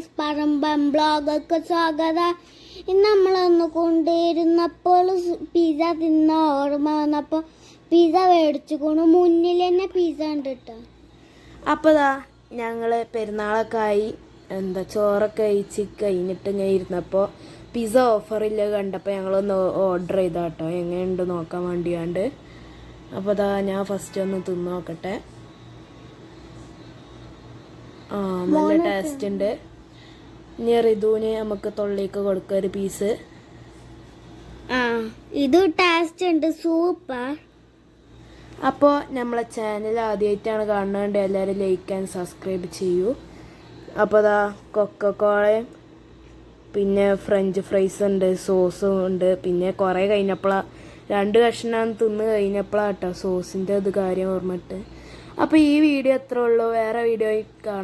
Guys Paramban ബ്ലോഗൊക്കെ സ്വാഗതം. ഇന്ന് നമ്മളൊന്ന് കൊണ്ടുവരുന്നപ്പോൾ പിസ തിന്ന ഓർമ്മ വന്നപ്പോൾ പിസ മേടിച്ചു കൊണ്ട് മുന്നിൽ തന്നെ പിസ ഉണ്ട് കേട്ടോ അപ്പോൾ ദാ ഞങ്ങൾ പെരുന്നാളൊക്കെ ആയി എന്താ ചോറൊക്കെ കഴിച്ച് കഴിഞ്ഞിട്ട് ഇങ്ങനെ ഇരുന്നപ്പോൾ പിസ ഓഫറില്ല കണ്ടപ്പോൾ ഞങ്ങളൊന്ന് ഓർഡർ ചെയ്താ കേട്ടോ എങ്ങനെയുണ്ട് നോക്കാൻ വേണ്ടിയാണ്ട്. അപ്പോൾ ദാ ഞാൻ ഫസ്റ്റ് ഒന്ന് തിന്ന് നോക്കട്ടെ. ആ നല്ല ടേസ്റ്റ് ഉണ്ട്. ഇനി റിതുവിന് നമുക്ക് തൊള്ളിക്ക് കൊടുക്ക ഒരു പീസ് ആ ഇത് ടേസ്റ്റ് ഉണ്ട് സൂപ്പർ അപ്പോൾ നമ്മളെ ചാനൽ ആദ്യമായിട്ടാണ് കാണുന്നത് എല്ലാവരും ലൈക്ക് ആൻഡ് സബ്സ്ക്രൈബ് ചെയ്യൂ. അപ്പോൾ അതാ കൊക്കക്കോളയും പിന്നെ ഫ്രഞ്ച് ഫ്രൈസ് ഉണ്ട് സോസും ഉണ്ട്. പിന്നെ കുറേ കഴിഞ്ഞപ്പോഴാണ് രണ്ട് കഷ്ണം തിന്ന് കഴിഞ്ഞപ്പോഴാണ് കേട്ടോ സോസിന്റെ ഇത് കാര്യം ഓർമ്മിട്ട് അപ്പോൾ ഈ വീഡിയോ എത്ര ഉള്ളൂ? വേറെ വീഡിയോ കാണാം.